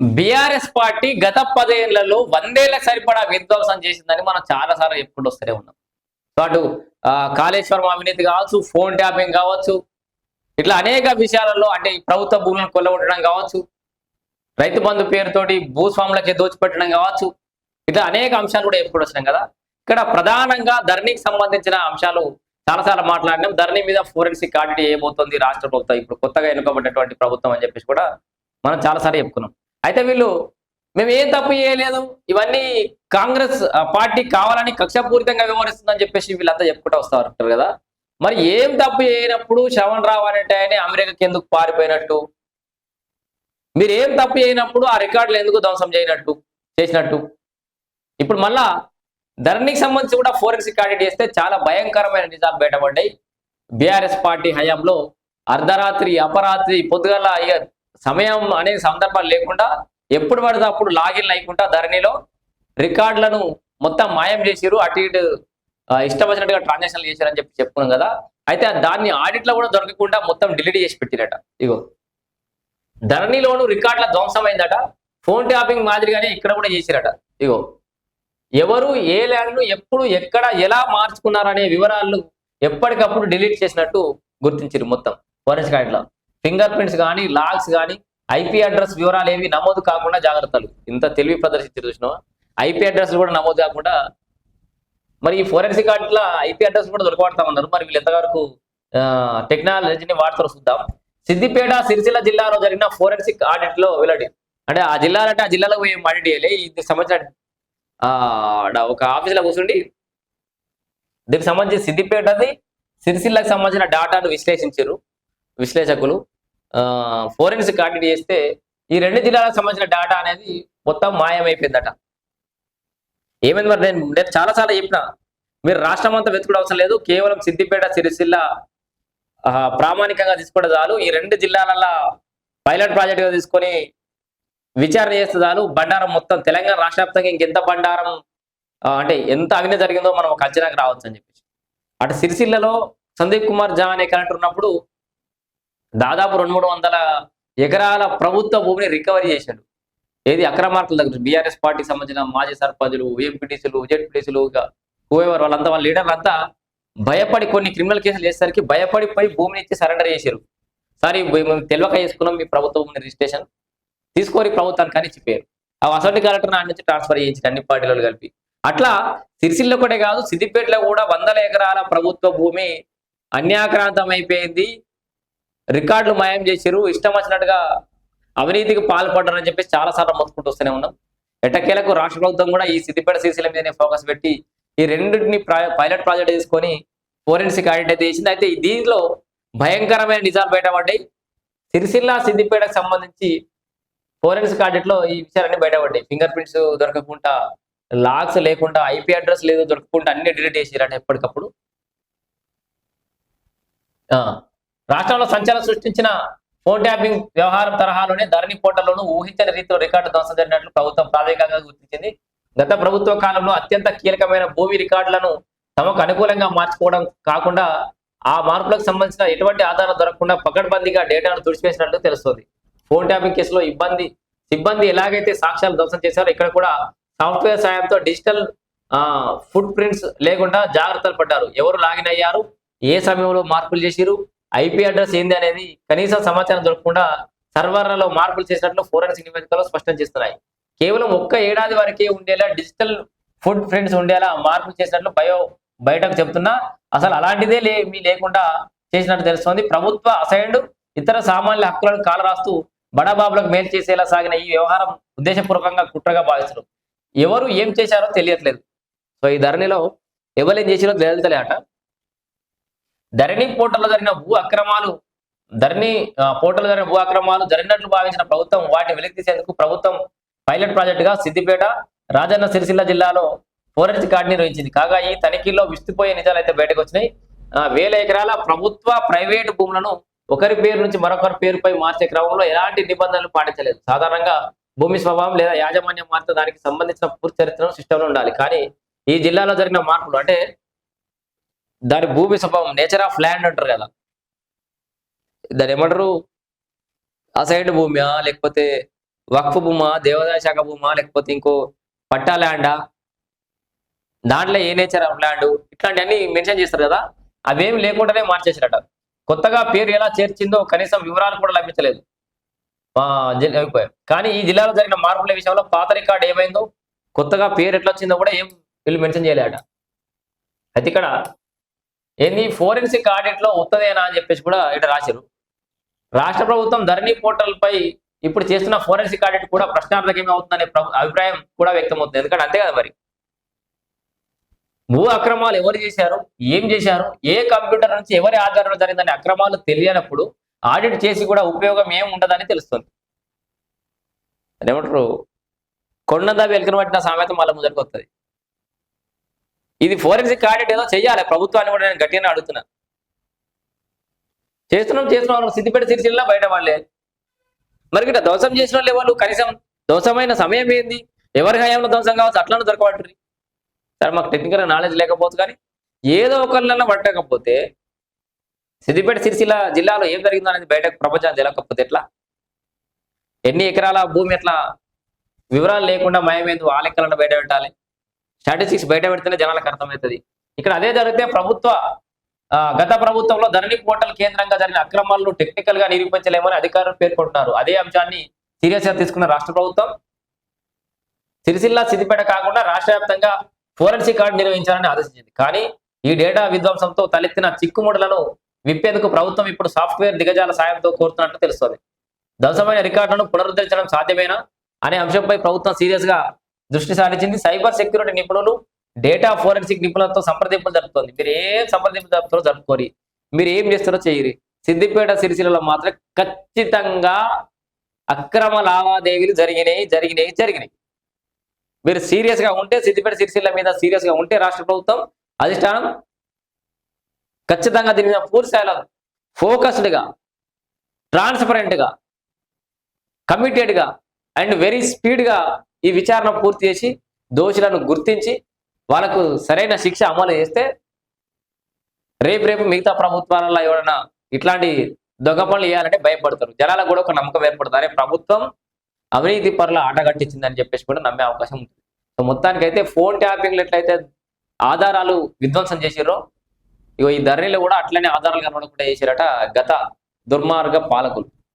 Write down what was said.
BRS party గత పదేళ్ళలో వందేళ్ళ సరిపడా విధ్వంసం చేసిందని మనం చాలా సార్లు చెప్పుకుంటూ వస్తూనే ఉన్నాం. సో అటు కాళేశ్వరం అవినీతి కావచ్చు ఫోన్ ట్యాపింగ్ కావచ్చు ఇట్లా అనేక విషయాలలో అంటే ప్రభుత్వ భూములను కొల్లగొట్టడం కావచ్చు రైతు బంధు పేరుతోటి భూస్వాములకి దోచిపెట్టడం కావచ్చు ఇట్లా అనేక అంశాలు కూడా ఎప్పుడు వచ్చినాం కదా. ఇక్కడ ప్రధానంగా ధరణికి సంబంధించిన అంశాలు చాలాసార్లు మాట్లాడినాం. ధరణి మీద ఫోరెన్సిక్ ఆడిట్ ఏమవుతుంది రాష్ట్ర ప్రభుత్వం. ఇప్పుడు కొత్తగా ఎన్నుకోబడినటువంటి ప్రభుత్వం అని చెప్పేసి కూడా మనం చాలాసార్లు చెప్పుకున్నాం. అయితే వీళ్ళు మేము ఏం తప్పు చేయలేదు. ఇవన్నీ కాంగ్రెస్ ఆ, పార్టీ కావాలని కక్షపూరితంగా వివరిస్తుందని చెప్పేసి వీళ్ళంతా చెప్పుకుంటూ వస్తారు అంటారు కదా. మరి ఏం తప్పు చేయనప్పుడు శ్రవణ్ రావు అనేట ఆయన అమెరికాకి ఎందుకు పారిపోయినట్టు? మీరు ఏం తప్పు చేయనప్పుడు ఆ రికార్డులు ఎందుకు ధ్వంసం చేయనట్టు చేసినట్టు? ఇప్పుడు మళ్ళా ధరణికి సంబంధించి కూడా ఫోరెన్సిక్ ఆడిట్ చేస్తే చాలా భయంకరమైన నిజాలు బయటపడ్డాయి. బీఆర్ఎస్ పార్టీ హయాంలో అర్ధరాత్రి అపరాత్రి పొద్దుగల ఇక సమయం అనే సందర్భాలు లేకుండా ఎప్పుడు పడితే అప్పుడు లాగిన్ లేకుండా ధరణిలో రికార్డులను మొత్తం మాయం చేసిరు అటు ఇటు ఇష్టం వచ్చినట్టుగా ట్రాన్సాక్షన్లు చేశారని చెప్పి చెప్పుకున్నాం కదా. అయితే దాన్ని ఆడిట్లో కూడా దొరకకుండా మొత్తం డిలీట్ చేసి పెట్టిరట. ఇగో. ధరణిలోను రికార్డుల ధ్వంసమైందట ఫోన్ ట్యాపింగ్ మాదిరిగానే ఇక్కడ కూడా చేసిరట. ఇగో. ఎవరు ఏ ల్యాండ్ను ఎప్పుడు ఎక్కడ ఎలా మార్చుకున్నారనే వివరాలు ఎప్పటికప్పుడు డిలీట్ చేసినట్టు గుర్తించారు మొత్తం. ఫారెస్ట్ ఆడిట్లో ఫింగర్ ప్రింట్స్ కానీ లాగ్స్ కానీ ఐపీ అడ్రస్ వివరాలు ఏవి నమోదు కాకుండా జాగ్రత్తలు. ఇంత తెలివి ప్రదర్శించారు చూసినావా? ఐపీ అడ్రస్ కూడా నమోదు కాకుండా మరి ఈ ఫోరెన్సిక్ ఆర్ట్లో ఐపీ అడ్రస్ కూడా దొరకబడతామన్నారు మరి వీళ్ళు ఎంతవరకు టెక్నాలజీని వాడతారు చూద్దాం. సిద్దిపేట సిరిసిల్ల జిల్లాలో జరిగిన ఫోరెన్సిక్ ఆడిట్లో వెల్లడి. అంటే ఆ జిల్లాలంటే ఆ జిల్లాలో పోయి ఆడిట్ చేయాలి ఇది సంబంధించిన ఆడ ఒక ఆఫీసులో కూర్చుండి దీనికి సంబంధించి సిద్దిపేటది సిరిసిల్లకు సంబంధించిన డేటాను విశ్లేషించారు. విశ్లేషకులు. ఫోరెన్సిక్ ఆడిట్ చేస్తే ఈ రెండు జిల్లాలకు సంబంధించిన డేటా అనేది మొత్తం మాయమైపోయిందట. ఏమైంది మరి? నేను నేను చాలా సార్లు చెప్పిన. మీరు రాష్ట్రం అంతా వెతుకుడు అవసరం లేదు. కేవలం సిద్దిపేట సిరిసిల్ల ప్రామాణికంగా తీసుకోవడం చాలు. ఈ రెండు జిల్లాలలో పైలట్ ప్రాజెక్టుగా తీసుకొని విచారణ చేస్తే చాలు. బండారం మొత్తం తెలంగాణ రాష్ట్ర వ్యాప్తంగా ఇంకెంత బండారం అంటే ఎంత అవినీతి జరిగిందో మనం ఒక అంచనాకు రావచ్చు అని చెప్పేసి. అటు సిరిసిల్లలో సందీప్ కుమార్ జా అనే కలెక్టర్ ఉన్నప్పుడు దాదాపు రెండు మూడు వందల ఎకరాల ప్రభుత్వ భూమిని రికవరీ చేశాడు. ఏది అక్రమార్కుల దగ్గర బీఆర్ఎస్ పార్టీకి సంబంధించిన మాజీ సర్పంచులు ఎంపీటీసీలు జెడ్పీటీసీలు హూఎవర్ వాళ్ళంతా వాళ్ళ లీడర్లు అంతా భయపడి కొన్ని క్రిమినల్ కేసులు చేసేసరికి భయపడి పోయి భూమిని ఇచ్చి సరెండర్ చేశారు. సారీ మేము తెలియక చేసుకున్నాం మీ ప్రభుత్వ భూమిని రిజిస్ట్రేషన్. తీసుకోరి ప్రభుత్వానికి అని చెప్పారు. ఆ అసెంబ్లీ కలెక్టర్ నాటి నుంచి ట్రాన్స్ఫర్ చేయించారు అన్ని పార్టీలు కలిపి. అట్లా సిరిసిల్ల ఒకటే కాదు సిద్దిపేటలో కూడా వందల ఎకరాల ప్రభుత్వ భూమి అన్యాక్రాంతం అయిపోయింది. రికార్డులు మాయం చేసిరు ఇష్టం వచ్చినట్టుగా అవినీతికి పాల్పడ్డారని చెప్పేసి చాలా సార్లు మొత్తుకుంటూ వస్తూనే ఉన్నాం. ఎటకేలకు రాష్ట్ర ప్రభుత్వం కూడా ఈ సిద్దిపేట సీసీల మీదనే ఫోకస్ పెట్టి ఈ రెండింటిని పైలట్ ప్రాజెక్ట్ తీసుకొని ఫోరెన్సిక్ ఆడిట్ అయితే చేసింది. అయితే దీంట్లో భయంకరమైన నిజాలు బయటపడ్డాయి. సిరిసిల్ల సిద్దిపేటకు సంబంధించి ఫోరెన్సిక్ ఆడిట్లో ఈ విషయాలన్నీ బయటపడ్డాయి. ఫింగర్ ప్రింట్స్ దొరకకుండా లాగ్స్ లేకుండా ఐపీ అడ్రస్ లేదు దొరకకుండా అన్ని డిలీట్ చేసిరట ఎప్పటికప్పుడు. ఆ, రాష్ట్రంలో సంచలనం సృష్టించిన ఫోన్ ట్యాపింగ్ వ్యవహారం తరహాలోనే ధరణి పోర్టల్లోనూ ఊహించని రీతిలో రికార్డు ధ్వంసం జరిగినట్లు ప్రభుత్వం ప్రాథమికంగా గుర్తించింది. గత ప్రభుత్వ కాలంలో అత్యంత కీలకమైన భూమి రికార్డులను తమకు అనుకూలంగా మార్చుకోవడం కాకుండా ఆ మార్పులకు సంబంధించిన ఎటువంటి ఆధారం దొరకకుండా పకడ్బందీగా డేటాను తుడిచివేసినట్లు తెలుస్తోంది. ఫోన్ ట్యాపింగ్ కేసులో ఇబ్బంది సిబ్బంది ఎలాగైతే సాక్ష్యాలు ధ్వంసం చేశారో ఇక్కడ కూడా సాఫ్ట్వేర్ సాయంతో డిజిటల్ ఫుట్ ప్రింట్స్ లేకుండా జాగ్రత్తలు పడ్డారు. ఎవరు లాగిన్ అయ్యారు? ఏ సమయంలో మార్పులు చేసిరు ఐపీ అడ్రస్ ఏంది అనేది కనీస సమాచారం దొరకకుండా సర్వర్లలో మార్పులు చేసినట్లు ఫోరెన్సిక్ నివేదికలో స్పష్టం చేస్తున్నాయి. కేవలం ఒక్క ఏడాది వరకే ఉండేలా డిజిటల్ ఫుడ్ ప్రింట్స్ ఉండేలా మార్పులు చేసినట్లు బయో బయటకు చెప్తున్నా. అసలు అలాంటిదే లే మీ లేకుండా చేసినట్టు తెలుస్తోంది. ప్రభుత్వ అసైన్డ్ ఇతర సామాన్య హక్కులను కాలరాస్తూ బడాబాబులకు మేలు చేసేలా సాగిన ఈ వ్యవహారం ఉద్దేశపూర్వకంగా కుట్రగా భావిస్తున్నారు. ఎవరు ఏం చేశారో తెలియట్లేదు. సో ఈ ధరణిలో ఎవరు ఏం చేసిరో తెలియతలే అట ధరణి పోర్టల్లో జరిగిన భూ అక్రమాలు ధరణి ఆ, జరిగిన భూ అక్రమాలు జరిగినట్లు భావించిన ప్రభుత్వం వాటిని వెలికి తీసేందుకు ప్రభుత్వం పైలట్ ప్రాజెక్ట్గా సిద్దిపేట రాజన్న సిరిసిల్ల జిల్లాలో ఫోరెన్సిక్ గార్డ్ నిర్వహించింది. కాగా ఈ తనిఖీల్లో విస్తుపోయే నిజాలు అయితే బయటకు వచ్చినాయి వేల ఎకరాల ప్రభుత్వ ప్రైవేటు భూములను ఒకరి పేరు నుంచి మరొకరి పేరుపై మార్చే క్రమంలో ఎలాంటి నిబంధనలు పాటించలేదు. సాధారణంగా భూమి స్వభావం లేదా యాజమాన్యం మార్చే దానికి సంబంధించిన పూర్తి చరిత్రను సిస్టంలో ఉండాలి. కానీ ఈ జిల్లాలో జరిగిన మార్పులు అంటే దాని భూమి స్వభావం నేచర్ ఆఫ్ ల్యాండ్ అంటారు కదా. దాని ఏమంటారు? అసైడ్ భూమియా లేకపోతే వక్ఫ్ భూమా దేవాదాయ శాఖ భూమా లేకపోతే ఇంకో పట్టా ల్యాండా దాంట్లో ఏ నేచర్ ఆఫ్ ల్యాండ్ ఇట్లాంటివన్నీ మెన్షన్ చేస్తారు కదా. అవేమి లేకుండానే మార్చేసారట కొత్తగా పేరు ఎలా చేర్చిందో కనీసం వివరాలు కూడా లభించలేదు. మా జిల్లా కానీ ఈ జిల్లాలో జరిగిన మార్పుల విషయంలో పాత రికార్డు ఏమైందో కొత్తగా పేరు ఎట్లా వచ్చిందో కూడా ఏం వీళ్ళు మెన్షన్ చేయలేట అయితే ఇక్కడ ఏంది ఫోరెన్సిక్ ఆడిట్లో ఉత్తదేనా అని చెప్పేసి కూడా ఇక్కడ రాశారు. రాష్ట్ర ప్రభుత్వం ధరణి పోర్టల్ పై ఇప్పుడు చేస్తున్న ఫోరెన్సిక్ ఆడిట్ కూడా ప్రశ్నార్థకమే అవుతుందనే ప్రభు- అభిప్రాయం కూడా వ్యక్తమవుతుంది. ఎందుకంటే అంతే కదా మరి. భూ అక్రమాలు ఎవరు చేశారు? ఏం చేశారు? ఏ కంప్యూటర్ నుంచి ఎవరి ఆధారంలో జరిగిందనే అక్రమాలు తెలియనప్పుడు ఆడిట్ చేసి కూడా ఉపయోగం ఏం ఉండదని తెలుస్తుంది. అదేమంటారు? కొండందా వెలుకను పట్టిన సామెత మళ్ళీ ముందరికి వస్తుంది ఇది ఫోరెన్సిక్ ఆడిట్ ఏదో చెయ్యాలి. ప్రభుత్వాన్ని కూడా నేను గట్టిగానే అడుగుతున్నా. చేస్తున్నాం చేస్తున్నాం సిద్దిపేట సిరిసిల్లా బయట వాళ్ళే. మరి ఇట్లా ధ్వంసం చేసిన వాళ్ళు ఎవరు కనీసం ధ్వంసమైన సమయం ఏంది? ఎవరి హయాంలో ధ్వంసం కావచ్చు అట్లనే దొరకబట్టరు సరే మాకు టెక్నికల్ నాలెడ్జ్ లేకపోతే కానీ ఏదో ఒకళ్ళన్నా పట్టకపోతే సిద్దిపేట సిరిసిల్ల జిల్లాలో ఏం జరిగిందో అనేది బయటకు ప్రపంచం తెలియకపోతే ఎట్లా? ఎన్ని ఎకరాల భూమి ఎట్లా? వివరాలు లేకుండా మయమేందు? ఆ లెక్కలను బయట పెట్టాలి. స్టాటిస్టిక్స్ బయట పెడితేనే జనాలకు అర్థమవుతుంది. ఇక్కడ అదే జరిగితే ప్రభుత్వ గత ప్రభుత్వంలో ధరణి పోర్టల్ కేంద్రంగా జరిగిన అక్రమాలను టెక్నికల్గా నిరూపించలేమని అధికారులు పేర్కొంటున్నారు. అదే అంశాన్ని సీరియస్గా తీసుకున్న రాష్ట్ర ప్రభుత్వం సిరిసిల్ల సిద్దిపేట కాకుండా రాష్ట్ర వ్యాప్తంగా ఫోరెన్సిక్ కార్డు నిర్వహించాలని ఆదేశించింది. కానీ ఈ డేటా విధ్వంసంతో తలెత్తిన చిక్కుముడులను విప్పేందుకు ప్రభుత్వం ఇప్పుడు సాఫ్ట్వేర్ దిగజాల సాయంతో కోరుతున్నట్టు తెలుస్తోంది. ధ్వంసమైన రికార్డులను పునరుద్ధరించడం సాధ్యమేనా అనే అంశంపై ప్రభుత్వం సీరియస్గా దృష్టి సారించింది సైబర్ సెక్యూరిటీ నిపుణులు డేటా ఫోరెన్సిక్ నిపుణులతో సంప్రదింపులు జరుపుతోంది. మీరు ఏం సంప్రదింపులు జరుపుతారో జరుపుకోరి. మీరు ఏం చేస్తారో చేయరి. సిద్దిపేట సిరిసిల్లలో మాత్రం ఖచ్చితంగా అక్రమ లావాదేవీలు జరిగినాయి జరిగినాయి జరిగినాయి. మీరు సీరియస్గా ఉంటే సిద్దిపేట సిరిసిల్ల మీద సీరియస్గా ఉంటే రాష్ట్ర ప్రభుత్వం అధిష్టానం ఖచ్చితంగా దీని మీద పూర్తిస్థాయిలో ఫోకస్డ్గా ట్రాన్స్పరెంట్గా కమిటెడ్గా అండ్ వెరీ స్పీడ్గా ఈ విచారణ పూర్తి చేసి దోషులను గుర్తించి వాళ్ళకు సరైన శిక్ష అమలు చేస్తే రేపు రేపు మిగతా ప్రభుత్వాలలో ఎవరైనా ఇట్లాంటి దొంగ పనులు చేయాలంటే భయపడతారు. జనాలకు కూడా ఒక నమ్మకం ఏర్పడుతుంది. అరే ప్రభుత్వం అవినీతి పరుల ఆటగట్టించిందని చెప్పేసి కూడా నమ్మే అవకాశం ఉంటుంది. సో మొత్తానికి అయితే ఫోన్ ట్యాపింగ్లు ఎట్లయితే ఆధారాలు విధ్వంసం చేసిర్రో ఇగో ఈ ధరణిలో కూడా అట్లనే ఆధారాలు కనబడకుండా చేసిరట గత దుర్మార్గ పాలకులు.